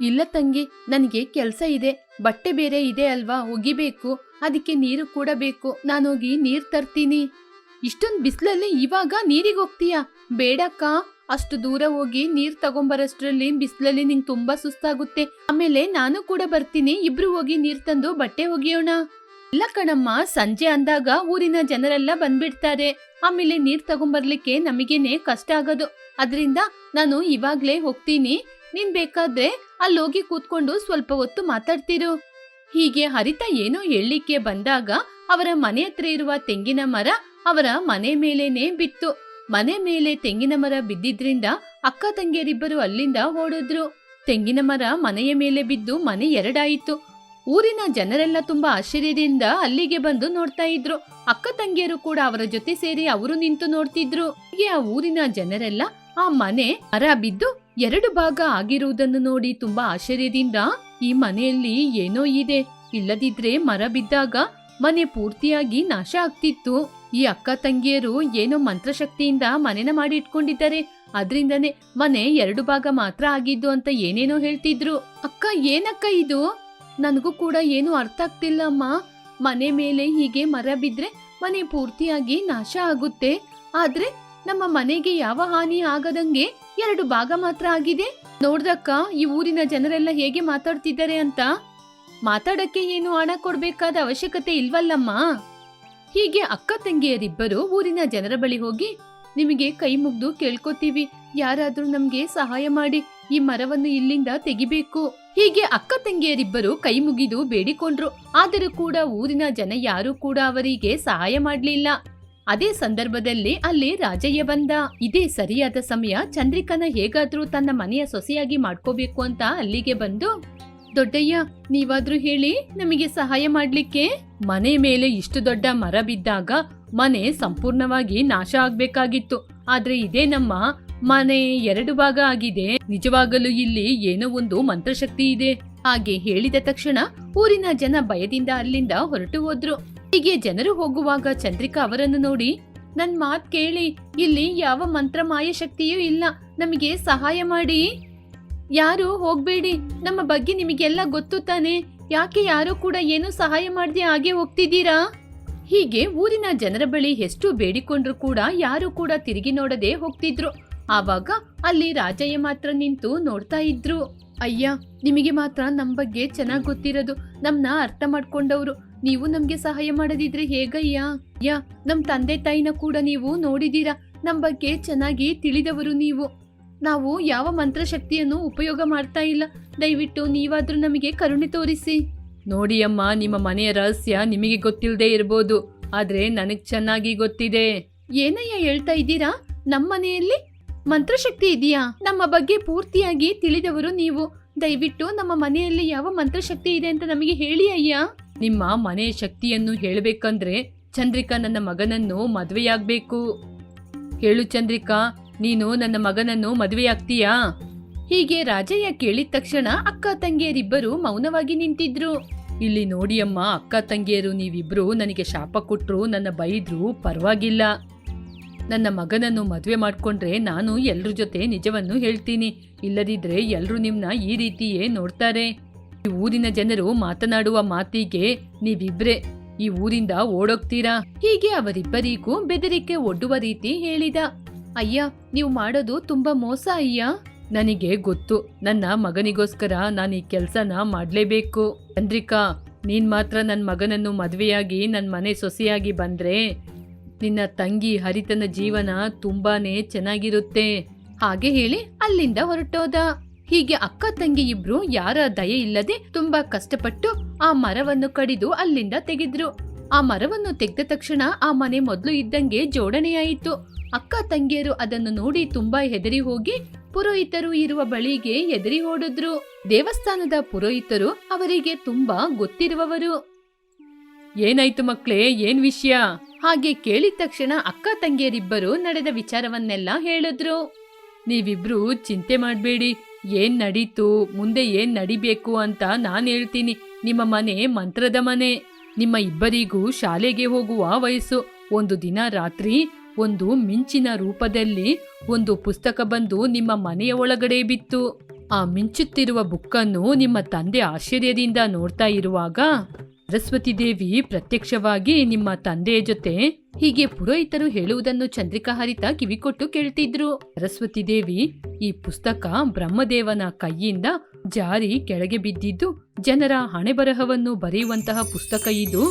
S1: ಇಲ್ಲ ತಂಗಿ, ನನಗೆ ಕೆಲಸ ಇದೆ. ಬಟ್ಟೆ ಬೇರೆ ಇದೆ ಅಲ್ವಾ, ಒಗಿಬೇಕು, ಅದಕ್ಕೆ ನೀರು ಕೂಡ ಬೇಕು ನಾನೋಗಿ ನೀರ್ ತರ್ತೀನಿ. ಇಷ್ಟೊಂದ್ ಬಿಸ್ಲಲ್ಲಿ ಇವಾಗ ನೀರಿಗೆ ಹೋಗ್ತೀಯಾ? ಬೇಡಕ್ಕ. ಅಷ್ಟು ದೂರ ಹೋಗಿ ನೀರ್ ತಗೊಂಬರಷ್ಟ್ರಲ್ಲಿ ಬಿಸ್ಲಲ್ಲಿ ನಿಂಗೆ ತುಂಬಾ ಸುಸ್ತಾಗುತ್ತೆ. ಆಮೇಲೆ ನಾನು ಕೂಡ ಬರ್ತೀನಿ, ಇಬ್ರು ಹೋಗಿ ನೀರ್ ತಂದು ಬಟ್ಟೆ ಒಗಿಯೋಣ. ಇಲ್ಲ ಕಣಮ್ಮ, ಸಂಜೆ ಅಂದಾಗ ಊರಿನ ಜನರೆಲ್ಲ ಬಂದ್ಬಿಡ್ತಾರೆ. ಆಮೇಲೆ ನೀರ್ ತಗೊಂಬರ್ಲಿಕ್ಕೆ ನಮಗೇನೆ ಕಷ್ಟ ಆಗೋದು. ಅದರಿಂದ ನಾನು ಇವಾಗ್ಲೇ ಹೋಗ್ತೀನಿ. ನೀನ್ ಬೇಕಾದ್ರೆ ಅಲ್ಲೋಗಿ ಕೂತ್ಕೊಂಡು ಸ್ವಲ್ಪ ಹೊತ್ತು ಮಾತಾಡ್ತಿರು. ಹೀಗೆ ಹರಿತ ಏನೋ ಹೇಳಲಿಕ್ಕೆ ಬಂದಾಗ ಅವರ ಮನೆ ಹತ್ರ ಇರುವ ತೆಂಗಿನ ಮರ ಅವರ ಮನೆ ಮೇಲೇನೆ ಬಿತ್ತು. ಮನೆ ಮೇಲೆ ತೆಂಗಿನ ಮರ ಬಿದ್ದಿದ್ರಿಂದ ಅಕ್ಕ ತಂಗಿಯರಿಬ್ಬರು ಅಲ್ಲಿಂದ ಓಡಿದ್ರು. ತೆಂಗಿನ ಮರ ಮನೆಯ ಮೇಲೆ ಬಿದ್ದು ಮನೆ ಎರಡಾಯಿತು. ಊರಿನ ಜನರೆಲ್ಲ ತುಂಬಾ ಆಶ್ಚರ್ಯದಿಂದ ಅಲ್ಲಿಗೆ ಬಂದು ನೋಡ್ತಾ ಇದ್ರು. ಅಕ್ಕ ತಂಗಿಯರು ಕೂಡ ಅವರ ಜೊತೆ ಸೇರಿ ಅವರು ನಿಂತು ನೋಡ್ತಿದ್ರು. ಹೀಗೆ ಆ ಊರಿನ ಜನರೆಲ್ಲ ಆ ಮನೆ ಮರ ಬಿದ್ದು ಎರಡು ಭಾಗ ಆಗಿರುವುದನ್ನು ನೋಡಿ ತುಂಬಾ ಆಶ್ಚರ್ಯದಿಂದ ಈ ಮನೆಯಲ್ಲಿ ಏನೋ ಇದೆ. ಇಲ್ಲದಿದ್ರೆ ಮರ ಬಿದ್ದಾಗ ಮನೆ ಪೂರ್ತಿಯಾಗಿ ನಾಶ ಆಗ್ತಿತ್ತು. ಈ ಅಕ್ಕ ತಂಗಿಯರು ಏನೋ ಮಂತ್ರಶಕ್ತಿಯಿಂದ ಮನೆನ ಮಾಡಿ ಇಟ್ಕೊಂಡಿದ್ದಾರೆ ಅದ್ರಿಂದನೇ ಮನೆ ಎರಡು ಭಾಗ ಮಾತ್ರ ಆಗಿದ್ದು ಅಂತ ಏನೇನೋ ಹೇಳ್ತಿದ್ರು. ಅಕ್ಕ, ಏನಕ್ಕ ಇದು? ನನಗೂ ಕೂಡ ಏನು ಅರ್ಥ ಆಗ್ತಿಲ್ಲ ಅಮ್ಮ. ಮನೆ ಮೇಲೆ ಹೀಗೆ ಮರ ಬಿದ್ರೆ ಮನೆ ಪೂರ್ತಿಯಾಗಿ ನಾಶ ಆಗುತ್ತೆ. ಆದ್ರೆ ನಮ್ಮ ಮನೆಗೆ ಯಾವ ಹಾನಿ ಆಗದಂಗೆ ಎರಡು ಭಾಗ ಮಾತ್ರ ಆಗಿದೆ. ನೋಡ್ದಕ್ಕ, ಈ ಊರಿನ ಜನರೆಲ್ಲ ಹೇಗೆ ಮಾತಾಡ್ತಿದ್ದಾರೆ ಅಂತ? ಮಾತಾಡಕ್ಕೆ ಏನು ಹಣ ಕೊಡ್ಬೇಕಾದ ಅವಶ್ಯಕತೆ ಇಲ್ವಲ್ಲಮ್ಮ? ಹೀಗೆ ಅಕ್ಕ ತಂಗಿಯರಿಬ್ಬರು ಊರಿನ ಜನರ ಬಳಿ ಹೋಗಿ ನಿಮಗೆ ಕೈ ಮುಗ್ದು ಕೇಳ್ಕೊತೀವಿ. ಯಾರಾದ್ರೂ ನಮ್ಗೆ ಸಹಾಯ ಮಾಡಿ ಈ ಮರವನ್ನು ಇಲ್ಲಿಂದ ತೆಗಿಬೇಕು. ಹೀಗೆ ಅಕ್ಕ ತಂಗಿಯರಿಬ್ಬರು ಕೈ ಮುಗಿದು ಬೇಡಿಕೊಂಡ್ರು. ಆದರೂ ಕೂಡ ಊರಿನ ಜನ ಯಾರೂ ಕೂಡ ಅವರಿಗೆ ಸಹಾಯ ಮಾಡ್ಲಿಲ್ಲ. ಅದೇ ಸಂದರ್ಭದಲ್ಲಿ ಅಲ್ಲಿ ರಾಜಯ್ಯ ಬಂದ. ಇದೇ ಸರಿಯಾದ ಸಮಯ ಚಂದ್ರಿಕನ ಹೇಗಾದ್ರೂ ತನ್ನ ಮನೆಯ ಸೊಸೆಯಾಗಿ ಮಾಡ್ಕೋಬೇಕು ಅಂತ ಅಲ್ಲಿಗೆ ಬಂದು, ದೊಡ್ಡಯ್ಯ, ನೀವಾದ್ರೂ ಹೇಳಿ, ನಮಗೆ ಸಹಾಯ ಮಾಡ್ಲಿಕ್ಕೆ. ಮನೆ ಮೇಲೆ ಇಷ್ಟು ದೊಡ್ಡ ಮರ ಬಿದ್ದಾಗ ಮನೆ ಸಂಪೂರ್ಣವಾಗಿ ನಾಶ ಆಗ್ಬೇಕಾಗಿತ್ತು. ಆದ್ರೆ ಇದೇ ನಮ್ಮ ಮನೆ ಎರಡು ಭಾಗ ಆಗಿದೆ. ನಿಜವಾಗಲೂ ಇಲ್ಲಿ ಏನೋ ಒಂದು ಮಂತ್ರಶಕ್ತಿ ಇದೆ. ಹಾಗೆ ಹೇಳಿದ ತಕ್ಷಣ ಊರಿನ ಜನ ಭಯದಿಂದ ಅಲ್ಲಿಂದ ಹೊರಟು ಹೋದ್ರು. ಹೀಗೆ ಜನರು ಹೋಗುವಾಗ ಚಂದ್ರಿಕಾ ಅವರನ್ನು ನೋಡಿ, ನನ್ ಮಾತ್ ಕೇಳಿ, ಇಲ್ಲಿ ಯಾವ ಮಂತ್ರ ಮಾಯ ಶಕ್ತಿಯೂ ಇಲ್ಲ, ನಮಗೆ ಸಹಾಯ ಮಾಡಿ. ಯಾರು ಹೋಗ್ಬೇಡಿ, ನಮ್ಮ ಬಗ್ಗೆ ನಿಮಗೆಲ್ಲ ಗೊತ್ತು ತಾನೆ, ಯಾಕೆ ಯಾರು ಕೂಡ ಏನು ಸಹಾಯ ಮಾಡದೆ ಹಾಗೆ ಹೋಗ್ತಿದ್ದೀರಾ? ಹೀಗೆ ಊರಿನ ಜನರ ಬಳಿ ಎಷ್ಟು ಬೇಡಿಕೊಂಡ್ರು ಕೂಡ ಯಾರು ಕೂಡ ತಿರುಗಿ ನೋಡದೆ ಹೋಗ್ತಿದ್ರು. ಆವಾಗ ಅಲ್ಲಿ ರಾಜಯ್ಯ ಮಾತ್ರ ನಿಂತು ನೋಡ್ತಾ ಇದ್ರು. ಅಯ್ಯ, ನಿಮಗೆ ಮಾತ್ರ ನಮ್ಮ ಬಗ್ಗೆ ಚೆನ್ನಾಗಿ ಗೊತ್ತಿರೋದು ನಮ್ಮನ್ನ ಅರ್ಥ ಮಾಡ್ಕೊಂಡವ್ರು. ನೀವು ನಮ್ಗೆ ಸಹಾಯ ಮಾಡದಿದ್ರೆ ಹೇಗಯ್ಯ ಯಾ? ನಮ್ ತಂದೆ ತಾಯಿನ ಕೂಡ ನೀವು ನೋಡಿದೀರಾ. ನಮ್ ಬಗ್ಗೆ ಚೆನ್ನಾಗಿ ತಿಳಿದವರು ನೀವು. ನಾವು ಯಾವ ಮಂತ್ರಶಕ್ತಿಯನ್ನು ಉಪಯೋಗ ಮಾಡ್ತಾ ಇಲ್ಲ. ದಯವಿಟ್ಟು ನೀವಾದ್ರೂ ನಮಗೆ ಕರುಣೆ ತೋರಿಸಿ. ನೋಡಿ ಅಮ್ಮ, ನಿಮ್ಮ ಮನೆಯ ರಹಸ್ಯ ನಿಮಗೆ ಗೊತ್ತಿಲ್ಲದೆ ಇರ್ಬೋದು. ಆದ್ರೆ ನನಗ್ ಚೆನ್ನಾಗಿ ಗೊತ್ತಿದೆ. ಏನಯ್ಯ ಹೇಳ್ತಾ ಇದ್ದೀರಾ? ನಮ್ಮ ಮನೆಯಲ್ಲಿ ಮಂತ್ರಶಕ್ತಿ ಇದೆಯಾ? ನಮ್ಮ ಬಗ್ಗೆ ಪೂರ್ತಿಯಾಗಿ ತಿಳಿದವರು ನೀವು. ದಯವಿಟ್ಟು ನಮ್ಮ ಮನೆಯಲ್ಲಿ ಯಾವ ಮಂತ್ರಶಕ್ತಿ ಇದೆ ಅಂತ ನಮಗೆ ಹೇಳಿ ಅಯ್ಯ. ನಿಮ್ಮ ಮನೆ ಶಕ್ತಿಯನ್ನು ಹೇಳಬೇಕಂದ್ರೆ ಚಂದ್ರಿಕಾ ನನ್ನ ಮಗನನ್ನು ಮದುವೆಯಾಗಬೇಕು. ಹೇಳು ಚಂದ್ರಿಕಾ, ನೀನು ನನ್ನ ಮಗನನ್ನು ಮದುವೆಯಾಗ್ತೀಯಾ? ಹೀಗೆ ರಾಜಯ್ಯ ಕೇಳಿದ ತಕ್ಷಣ ಅಕ್ಕ ತಂಗಿಯರಿಬ್ಬರು ಮೌನವಾಗಿ ನಿಂತಿದ್ರು. ಇಲ್ಲಿ ನೋಡಿ ಅಮ್ಮ ಅಕ್ಕ ತಂಗಿಯರು ನೀವಿಬ್ರು ನನಗೆ ಶಾಪ ಕೊಟ್ಟರು ನನ್ನ ಬೈದ್ರು ಪರವಾಗಿಲ್ಲ. ನನ್ನ ಮಗನನ್ನು ಮದುವೆ ಮಾಡಿಕೊಂಡ್ರೆ ನಾನು ಎಲ್ರ ಜೊತೆ ನಿಜವನ್ನು ಹೇಳ್ತೀನಿ. ಇಲ್ಲದಿದ್ರೆ ಎಲ್ಲರೂ ನಿಮ್ಮನ್ನ ಈ ರೀತಿಯೇ ನೋಡ್ತಾರೆ. ಈ ಊರಿನ ಜನರು ಮಾತನಾಡುವ ಮಾತಿಗೆ ನೀವಿಬ್ರೆ ಈ ಊರಿಂದ ಓಡೋಗ್ತೀರಾ? ಹೀಗೆ ಅವರಿಬ್ಬರಿಗೂ ಬೆದರಿಕೆ ಒಡ್ಡುವ ರೀತಿ ಹೇಳಿದ. ಅಯ್ಯ, ನೀವು ಮಾಡೋದು ತುಂಬಾ ಮೋಸ ಅಯ್ಯ? ನನಗೆ ಗೊತ್ತು. ನನ್ನ ಮಗನಿಗೋಸ್ಕರ ನಾನು ಈ ಕೆಲಸನ ಮಾಡಲೇಬೇಕು. ಚಂದ್ರಿಕಾ, ನೀನ್ ಮಾತ್ರ ನನ್ನ ಮಗನನ್ನು ಮದುವೆಯಾಗಿ ನನ್ನ ಮನೆ ಸೊಸೆಯಾಗಿ ಬಂದ್ರೆ ನಿನ್ನ ತಂಗಿ ಹರಿತನ ಜೀವನ ತುಂಬಾನೇ ಚೆನ್ನಾಗಿರುತ್ತೆ. ಹಾಗೆ ಹೇಳಿ ಅಲ್ಲಿಂದ ಹೊರಟೋದ. ಹೀಗೆ ಅಕ್ಕ ತಂಗಿ ಇಬ್ರು ಯಾರ ದಯೆ ಇಲ್ಲದೆ ತುಂಬಾ ಕಷ್ಟಪಟ್ಟು ಆ ಮರವನ್ನು ಕಡಿದು ಅಲ್ಲಿಂದ ತೆಗೆದ್ರು. ಆ ಮರವನ್ನು ತೆಗೆದ ತಕ್ಷಣ ಆ ಮನೆ ಮೊದಲು ಇದ್ದಂಗೆ ಜೋಡಣೆಯಾಯಿತು ಅಕ್ಕ ತಂಗಿಯರು ಅದನ್ನು ನೋಡಿ ತುಂಬಾ ಹೆದರಿ ಹೋಗಿ ಪುರೋಹಿತರು ಇರುವ ಬಳಿಗೆ ಹೆದರಿ ಓಡಿದ್ರು. ದೇವಸ್ಥಾನದ ಪುರೋಹಿತರು ಅವರಿಗೆ ತುಂಬಾ ಗೊತ್ತಿರುವವರು. ಏನಾಯ್ತು ಮಕ್ಕಳೇ, ಏನ್ ವಿಷಯ? ಹಾಗೆ ಕೇಳಿದ ತಕ್ಷಣ ಅಕ್ಕ ತಂಗಿಯರಿಬ್ಬರು ನಡೆದ ವಿಚಾರವನ್ನೆಲ್ಲ ಹೇಳಿದ್ರು. ನೀವಿಬ್ರು ಚಿಂತೆ ಮಾಡಬೇಡಿ. ಏನ್ ನಡೀತು? ಮುಂದೆ ಏನ್ ನಡಿಬೇಕು ಅಂತ ನಾನ್ ಹೇಳ್ತೀನಿ. ನಿಮ್ಮ ಮನೆ ಮಂತ್ರದ ಮನೆ. ನಿಮ್ಮ ಇಬ್ಬರಿಗೂ ಶಾಲೆಗೆ ಹೋಗುವ ವಯಸ್ಸು. ಒಂದು ದಿನ ರಾತ್ರಿ ಒಂದು ಮಿಂಚಿನ ರೂಪದಲ್ಲಿ ಒಂದು ಪುಸ್ತಕ ಬಂದು ನಿಮ್ಮ ಮನೆಯ ಒಳಗಡೆ ಬಿತ್ತು. ಆ ಮಿಂಚುತ್ತಿರುವ ಬುಕ್ಕನ್ನು ನಿಮ್ಮ ತಂದೆ ಆಶ್ಚರ್ಯದಿಂದ ನೋಡ್ತಾ ಇರುವಾಗ, ಸರಸ್ವತಿ ದೇವಿ ಪ್ರತ್ಯಕ್ಷವಾಗಿ ನಿಮ್ಮ ತಂದೆಯ ಜೊತೆ ಹೀಗೆ ಪುರೋಹಿತರು ಹೇಳುವುದನ್ನು ಚಂದ್ರಿಕಾ ಹರಿತ ಕಿವಿಕೊಟ್ಟು ಕೇಳ್ತಿದ್ರು. ಸರಸ್ವತಿ ದೇವಿ, ಈ ಪುಸ್ತಕ ಬ್ರಹ್ಮದೇವನ ಕೈಯಿಂದ ಜಾರಿ ಕೆಳಗೆ ಬಿದ್ದಿದ್ದು, ಜನರ ಹಣೆ ಬರಹವನ್ನು ಬರೆಯುವಂತಹ ಪುಸ್ತಕ ಇದು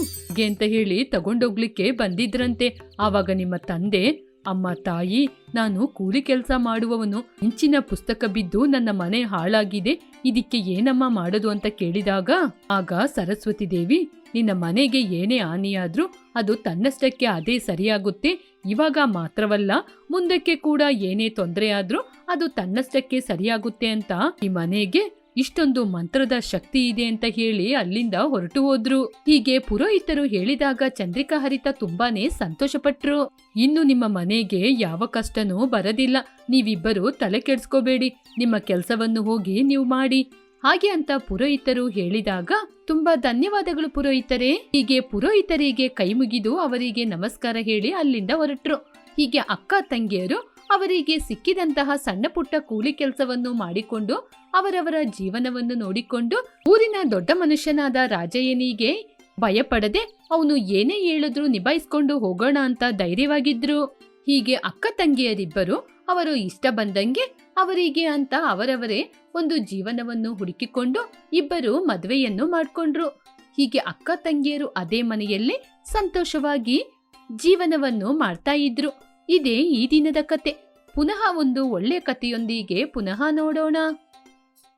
S1: ಅಂತ ಹೇಳಿ ತಗೊಂಡೋಗ್ಲಿಕ್ಕೆ ಬಂದಿದ್ರಂತೆ. ಆವಾಗ ನಿಮ್ಮ ತಂದೆ, ಅಮ್ಮ, ತಾಯಿ, ನಾನು ಕೂಲಿ ಕೆಲಸ ಮಾಡುವವನು, ಇಂಚಿನ ಪುಸ್ತಕ ಬಿದ್ದು ನನ್ನ ಮನೆ ಹಾಳಾಗಿದೆ, ಇದಕ್ಕೆ ಏನಮ್ಮ ಮಾಡೋದು ಅಂತ ಕೇಳಿದಾಗ, ಆಗ ಸರಸ್ವತಿ ದೇವಿ ನಿನ್ನ ಮನೆಗೆ ಏನೇ ಹಾನಿಯಾದ್ರೂ ಅದು ತನ್ನಷ್ಟಕ್ಕೆ ಅದೇ ಸರಿಯಾಗುತ್ತೆ. ಇವಾಗ ಮಾತ್ರವಲ್ಲ, ಮುಂದಕ್ಕೆ ಕೂಡ ಏನೇ ತೊಂದರೆ ಆದ್ರೂ ಅದು ತನ್ನಷ್ಟಕ್ಕೆ ಸರಿಯಾಗುತ್ತೆ ಅಂತ ಈ ಮನೆಗೆ ಇಷ್ಟೊಂದು ಮಂತ್ರದ ಶಕ್ತಿ ಇದೆ ಅಂತ ಹೇಳಿ ಅಲ್ಲಿಂದ ಹೊರಟು ಹೋದ್ರು. ಹೀಗೆ ಪುರೋಹಿತರು ಹೇಳಿದಾಗ ಚಂದ್ರಿಕಾ ಹರಿತ ತುಂಬಾನೇ ಸಂತೋಷಪಟ್ರು. ಇನ್ನು ನಿಮ್ಮ ಮನೆಗೆ ಯಾವ ಕಷ್ಟನೂ ಬರದಿಲ್ಲ. ನೀವಿಬ್ಬರು ತಲೆ ಕೆಡ್ಸ್ಕೋಬೇಡಿ. ನಿಮ್ಮ ಕೆಲಸವನ್ನು ಹೋಗಿ ನೀವು ಮಾಡಿ. ಹಾಗೆ ಅಂತ ಪುರೋಹಿತರು ಹೇಳಿದಾಗ, ತುಂಬಾ ಧನ್ಯವಾದಗಳು ಪುರೋಹಿತರೇ. ಹೀಗೆ ಪುರೋಹಿತರಿಗೆ ಕೈ ಮುಗಿದು ಅವರಿಗೆ ನಮಸ್ಕಾರ ಹೇಳಿ ಅಲ್ಲಿಂದ ಹೊರಟ್ರು. ಹೀಗೆ ಅಕ್ಕ ತಂಗಿಯರು ಅವರಿಗೆ ಸಿಕ್ಕಿದಂತಹ ಸಣ್ಣ ಪುಟ್ಟ ಕೂಲಿ ಕೆಲಸವನ್ನು ಮಾಡಿಕೊಂಡು, ಅವರವರ ಜೀವನವನ್ನು ನೋಡಿಕೊಂಡು ಊರಿನ ದೊಡ್ಡ ಮನುಷ್ಯನಾದ ರಾಜಯ್ಯನಿಗೆ ಭಯಪಡದೆ ಅವನು ಏನೇ ಹೇಳಿದ್ರು ನಿಭಾಯಿಸ್ಕೊಂಡು ಹೋಗೋಣ ಅಂತ ಧೈರ್ಯವಾಗಿದ್ರು. ಹೀಗೆ ಅಕ್ಕ ತಂಗಿಯರಿಬ್ಬರು ಅವರು ಇಷ್ಟ ಬಂದಂಗೆ ಅವರಿಗೆ ಅಂತ ಅವರವರೇ ಒಂದು ಜೀವನವನ್ನು ಹುಡುಕಿಕೊಂಡು ಇಬ್ಬರು ಮದುವೆಯನ್ನು ಮಾಡ್ಕೊಂಡ್ರು. ಹೀಗೆ ಅಕ್ಕ ತಂಗಿಯರು ಅದೇ ಮನೆಯಲ್ಲಿ ಸಂತೋಷವಾಗಿ ಜೀವನವನ್ನು ಮಾಡ್ತಾ ಇದ್ರು. ಇದೇ ಈ ದಿನದ ಕತೆ. ಪುನಃ ಒಂದು ಒಳ್ಳೆ ಕಥೆಯೊಂದಿಗೆ ಪುನಃ ನೋಡೋಣ.